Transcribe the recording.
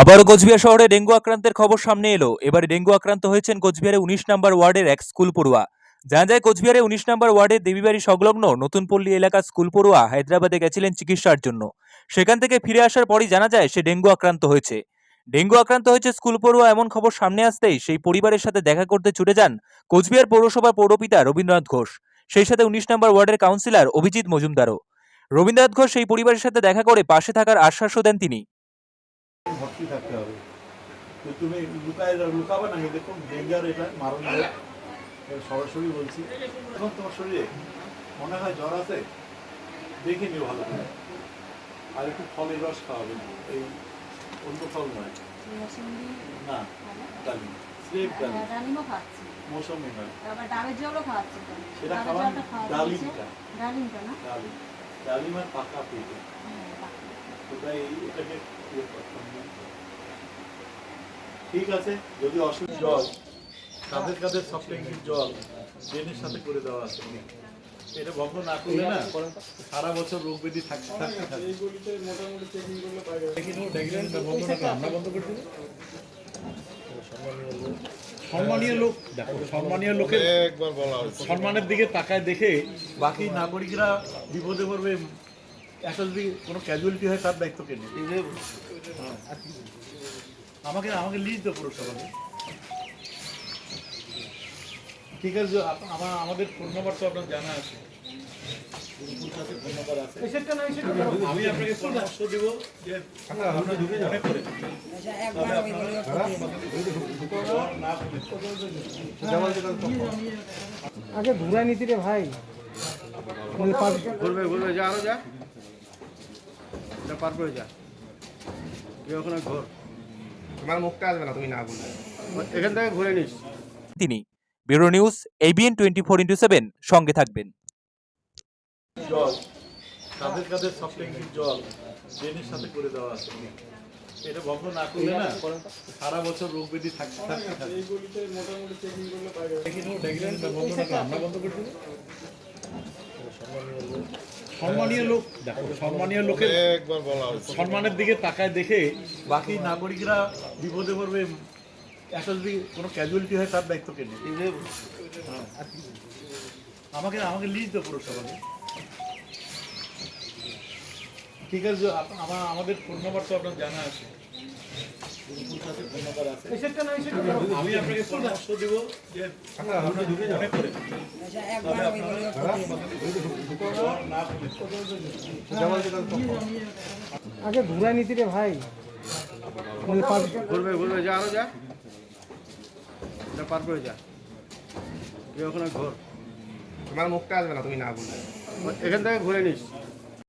আবারও কোচবিহার শহরে ডেঙ্গু আক্রান্তের খবর সামনে এলো। এবারে ডেঙ্গু আক্রান্ত হয়েছেন কোচবিহারে উনিশ নম্বর ওয়ার্ডের এক স্কুল পড়ুয়া। জানা যায়, কোচবিহারে উনিশ নম্বর ওয়ার্ডের দেবীবাড়ি সংলগ্ন নতুন পল্লী এলাকার স্কুল পড়ুয়া হায়দ্রাবাদে গেছিলেন চিকিৎসার জন্য। সেখান থেকে ফিরে আসার পরই জানা যায়, সে ডেঙ্গু আক্রান্ত হয়েছে। ডেঙ্গু আক্রান্ত হয়েছে স্কুল পড়ুয়া এমন খবর সামনে আসতেই সেই পরিবারের সাথে দেখা করতে ছুটে যান কোচবিহার পৌরসভার পৌরপিতা রবীন্দ্রনাথ ঘোষ। সেই সাথে উনিশ নম্বর ওয়ার্ডের কাউন্সিলর অভিজিৎ মজুমদারও। রবীন্দ্রনাথ ঘোষ সেই পরিবারের সাথে দেখা করে পাশে থাকার আশ্বাসও দেন তিনি। ভর্তি থাকতে হবে। তো তুমি লুকায় লুকাবে না দেখুন ডেঞ্জার এটা মারণ সরাসরি বলছি। এখন তোমার শরীরে মনে হয় জ্বর আছে দেখে নিও ভালো করে। আর একটু ফলের রস খাওয়াবে এই অন্য ফল নয়। না ডালিম স্রেফ ডালিম। ডালিমও মৌসুমি নয়। সেটা খাওয়া ডালিমটা। ডালিমটা না? ডালিম। ডালিম আর পাকা পেঁপে হ্যাঁ, এটাকে ইয়ে। ঠিক আছে যদি অসুবিধা জল কাঁধের কাঁধের সফট ট্যাঙ্কির জল ড্রেনের সাথে করে দেওয়া আছে। এটা বন্ধ না করলে না সারা বছর রোগ ব্যাধি থাকতে থাকতে আমরা বন্ধ করে দেবো। সম্মানীয় লোক। দেখো সম্মানীয় লোকের হয়েছে। সম্মানের দিকে তাকায় দেখে বাকি নাগরিকরা বিপদে পড়বে একটা যদি কোনো ক্যাজুয়ালিটি হয় তার দায়িত্ব কে নেবে? হ্যাঁ, আমাকে আমাকে লিজ দেবো পুরসভাকে ঠিক আছে আমার আমাদের ফোন নাম্বার তো আপনার জানা আছে। পুরোপুর কাছে ফোন নাম্বার আছে। আমি আপনাকে পরামর্শ দেব যে আপনি ঢুকে মনে করে আগে ঘুরাই নিতি রে ভাই। পাশ- ঘুরবে ঘুরবে যা আরও যা। এটা পার করে যা। তুই ওখানে ঘোর। তোমার মুখটা আসবে না তুমি না বললে। এখান থেকে ঘুরে নিস। তিনি bureau news ABN twenty four into seven সঙ্গে থাকবেন। জল সফট ট্যাঙ্কির জল ড্রেনের সাথে করে দেওয়া আছে। এটা বন্ধ না করলে না সারা বছর রোগ ব্যাধি থাকতে থাকতে থাকে। দেখি নেব, দেখলেন, বন্ধ না আমরা বন্ধ করে সম্মানীয় লোক দেখো সম্মানীয় লোকের একবার বলা সম্মানের দিকে তাকায় দেখে বাকি নাগরিকরা বিপদে পড়বে একটা যদি কোনো ক্যাজুয়ালিটি হয় তার দায়িত্ব কে নেবে? হ্যাঁ, আমাকে আমাকে লিজ দেবো পুরসভাকে ঠিক আছে আমার আমাদের ফোন নাম্বার তো আপনার জানা আছে পুরোপুর কাছে ফোন নাম্বার আছে আমি আপনাকে পরামর্শ দেব যে মনে করে আগে ঘুরাই নিতি রে ভাই। ঘুরবে ঘুরবে যা আরও যা। এটা পার করে যা। ওখানে ঘোর। তোমার মুখটা আসবে না তুমি না বললে এখান থেকে ঘুরে নিস।